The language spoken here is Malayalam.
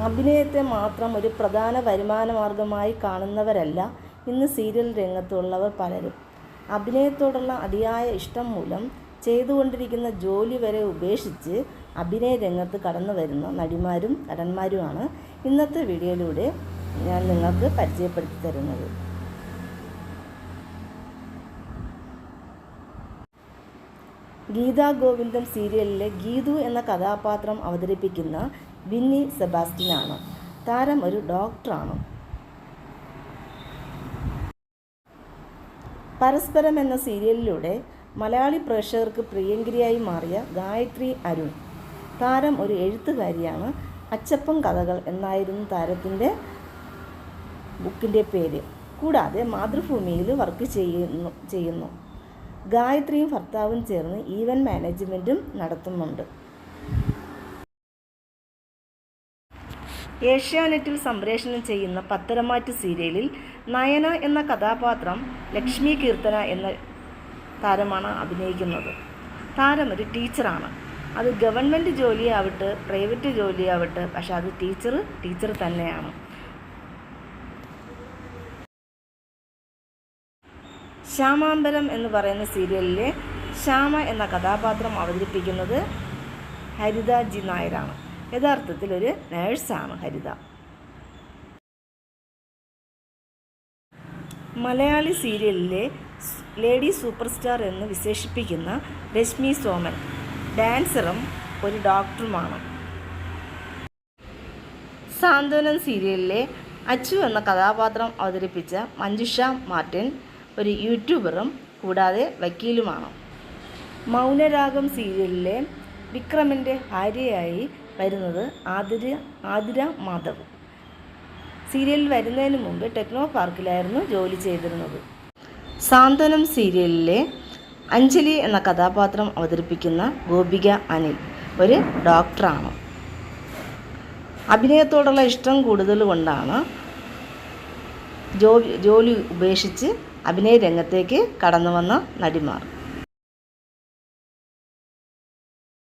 അഭിനയത്തെ മാത്രം ഒരു പ്രധാന വരുമാന മാർഗമായി കാണുന്നവരല്ല ഇന്ന് സീരിയൽ രംഗത്തുള്ളവർ പലരും. അഭിനയത്തോടുള്ള അതിയായ ഇഷ്ടം മൂലം ചെയ്തുകൊണ്ടിരിക്കുന്ന ജോലി വരെ ഉപേക്ഷിച്ച് അഭിനയ രംഗത്ത് കടന്നു വരുന്ന നടിമാരും നടന്മാരുമാണ് ഇന്നത്തെ വീഡിയോയിലൂടെ ഞാൻ നിങ്ങൾക്ക് പരിചയപ്പെടുത്തി തരുന്നത്. ഗീതാ ഗോവിന്ദം സീരിയലിലെ ഗീതു എന്ന കഥാപാത്രം അവതരിപ്പിക്കുന്ന വിന്നി സെബാസ്റ്റ്യനാണ്. താരം ഒരു ഡോക്ടറാണ്. പരസ്പരം എന്ന സീരിയലിലൂടെ മലയാളി പ്രേക്ഷകർക്ക് പ്രിയങ്കരിയായി മാറിയ ഗായത്രി അരുൺ. താരം ഒരു എഴുത്തുകാരിയാണ്. അച്ചപ്പം കഥകൾ എന്നായിരുന്നു താരത്തിന്റെ ബുക്കിന്റെ പേര്. കൂടാതെ മാതൃഭൂമിയിൽ വർക്ക് ചെയ്യുന്നു ചെയ്യുന്നു. ഗായത്രിയും ഭർത്താവും ചേർന്ന് ഈവന്റ് മാനേജ്മെന്റും നടത്തുന്നുണ്ട്. ഏഷ്യാനെറ്റിൽ സംപ്രേഷണം ചെയ്യുന്ന പത്തരമാറ്റ് സീരിയലിൽ നയന എന്ന കഥാപാത്രം ലക്ഷ്മി കീർത്തന എന്ന താരമാണ് അഭിനയിക്കുന്നത്. താരം ഒരു ടീച്ചറാണ്. അത് ഗവൺമെന്റ് ജോലിയാവട്ടെ പ്രൈവറ്റ് ജോലിയാവട്ടെ പക്ഷെ അത് ടീച്ചർ ടീച്ചർ തന്നെയാണ്. ശ്യാമാംബരം എന്ന് പറയുന്ന സീരിയലിലെ ശ്യാമ എന്ന കഥാപാത്രം അവതരിപ്പിക്കുന്നത് ഹരിത ജി നായരാണ്. യഥാർത്ഥത്തിൽ ഒരു നേഴ്സാണ് ഹരിത മലയാളി സീരിയലിലെ ലേഡി സൂപ്പർ സ്റ്റാർ എന്ന് വിശേഷിപ്പിക്കുന്ന രശ്മി സോമൻ ഡാൻസറും ഒരു ഡോക്ടറുമാണ്. സാന്ത്വനം സീരിയലിലെ അച്ചു എന്ന കഥാപാത്രം അവതരിപ്പിച്ച മഞ്ജുഷ മാർട്ടിൻ ഒരു യൂട്യൂബറും കൂടാതെ വക്കീലുമാണ്. മൗനരാഗം സീരിയലിലെ വിക്രമിന്റെ ഭാര്യയായി വരുന്നത് ആതിര ആതിര മാധവ്. സീരിയലിൽ വരുന്നതിന് മുമ്പ് ടെക്നോ പാർക്കിലായിരുന്നു ജോലി ചെയ്തിരുന്നത്. സാന്ത്വനം സീരിയലിലെ അഞ്ജലി എന്ന കഥാപാത്രം അവതരിപ്പിക്കുന്ന ഗോപിക അനിൽ ഒരു ഡോക്ടറാണ്. അഭിനയത്തോടുള്ള ഇഷ്ടം കൂടുതൽ കൊണ്ടാണ് ജോലി ജോലി ഉപേക്ഷിച്ച് അഭിനയ രംഗത്തേക്ക് കടന്നു വന്ന നടിമാർ.